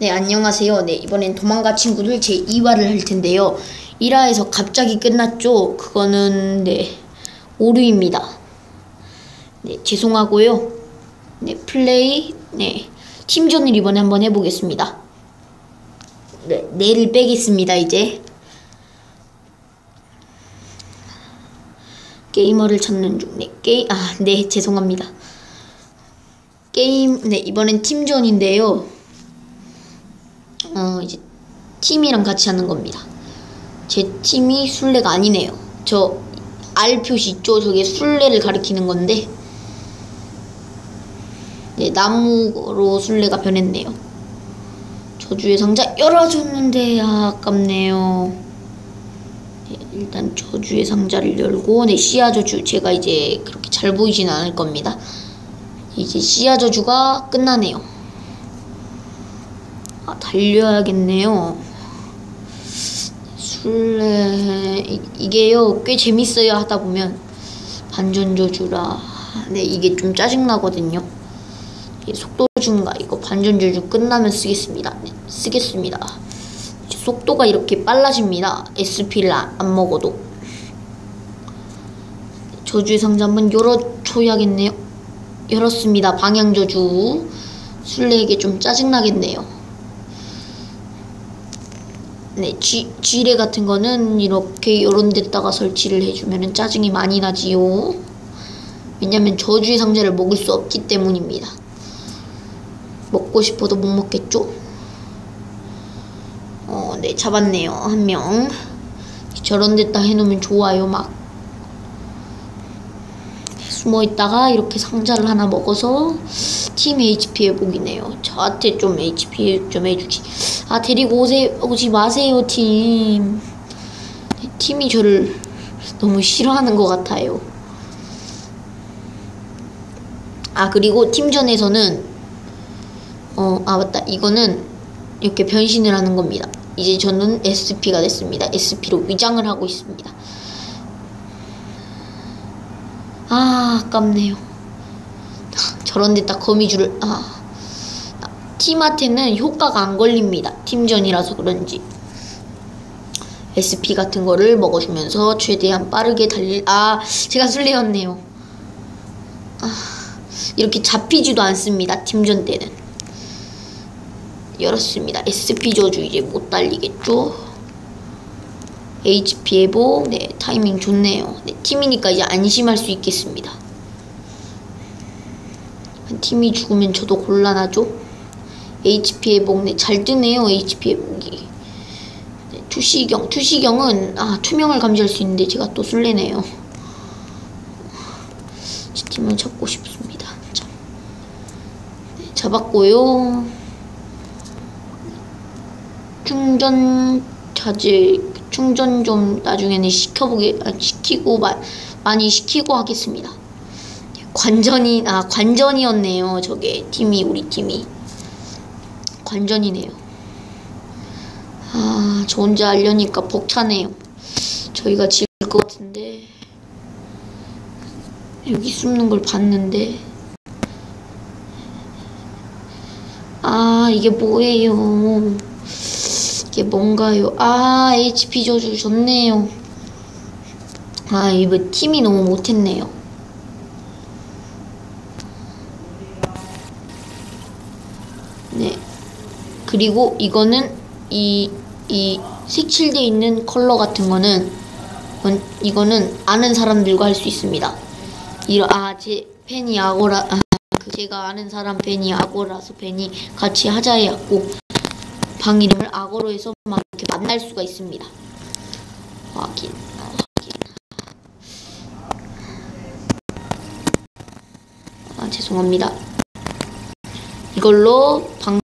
네, 안녕하세요. 네, 이번엔 도망가 친구들 제 2화를 할 텐데요. 1화에서 갑자기 끝났죠? 그거는, 네, 오류입니다. 네, 죄송하고요. 네, 플레이, 네, 팀전을 이번에 한번 해보겠습니다. 네, 내를 빼겠습니다, 이제. 게이머를 찾는 중. 네, 게임, 아, 네, 죄송합니다. 게임, 네, 이번엔 팀전인데요. 어, 이제 팀이랑 같이 하는 겁니다. 제 팀이 술래가 아니네요. 저 R 표시 있죠? 저게 술래를 가리키는 건데, 네, 나무로 술래가 변했네요. 저주의 상자 열어줬는데, 아, 아깝네요. 네, 일단 저주의 상자를 열고, 네, 씨앗 저주. 제가 이제 그렇게 잘 보이진 않을 겁니다. 이제 씨앗 저주가 끝나네요. 아, 달려야겠네요. 술래 이- 이게요 꽤 재밌어요 하다 보면 반전 저주라 네 이게 좀 짜증 나거든요. 속도 중가 이거 반전 저주 끝나면 쓰겠습니다. 네, 쓰겠습니다. 속도가 이렇게 빨라집니다. SP를 안, 안 먹어도 저주의 상자 한번 열어줘야겠네요. 열었습니다. 방향 저주 술래에게 좀 짜증 나겠네요. 네, 쥐, 쥐레 같은 거는 이렇게 요런 데다가 설치를 해주면 짜증이 많이 나지요. 왜냐면 저주의 상자를 먹을 수 없기 때문입니다. 먹고 싶어도 못 먹겠죠? 어, 네, 잡았네요. 한 명. 저런 데다 해놓으면 좋아요, 막. 숨어 있다가 이렇게 상자를 하나 먹어서 팀 HP 회복이네요. 저한테 좀 HP 좀 해주지. 아 데리고 오세 오지 마세요 팀. 팀이 저를 너무 싫어하는 것 같아요. 아 그리고 팀전에서는 어 아 맞다 이거는 이렇게 변신을 하는 겁니다. 이제 저는 SP가 됐습니다. SP로 위장을 하고 있습니다. 아 아깝네요. 저런 데다 거미줄을 아 팀한테는 효과가 안 걸립니다. 팀전이라서 그런지 SP 같은 거를 먹어주면서 최대한 빠르게 달릴 아 제가 술래였네요. 아 이렇게 잡히지도 않습니다. 팀전 때는 열었습니다. SP 저주 이제 못 달리겠죠? HP 회복, 네, 타이밍 좋네요. 네, 팀이니까 이제 안심할 수 있겠습니다. 팀이 죽으면 저도 곤란하죠? HP 회복, 네, 잘 뜨네요, HP 회복이. 네, 투시경, 투시경은, 아, 투명을 감지할 수 있는데 제가 또 술래네요. 제 팀을 잡고 싶습니다. 자, 네, 잡았고요. 충전 자재 충전 좀 나중에는 시켜보게 아, 시키고 마, 많이 시키고 하겠습니다. 관전이 아 관전이었네요. 저게 팀이 우리 팀이 관전이네요. 아 저 혼자 알려니까 벅차네요. 저희가 질 것 같은데 여기 숨는 걸 봤는데 아 이게 뭐예요? 이게 뭔가요? 아, HP 저주 좋네요. 아, 이거 팀이 너무 못했네요. 네. 그리고 이거는 이, 이 색칠되어 있는 컬러 같은 거는 이거는 아는 사람들과 할 수 있습니다. 이 아, 제 팬이 아고라, 아, 그 제가 아는 사람 팬이 아고라서 팬이 같이 하자 해갖고 방 이름을 악어로 해서 막 이렇게 만날 수가 있습니다. 확인, 어, 확인. 아, 죄송합니다. 이걸로 방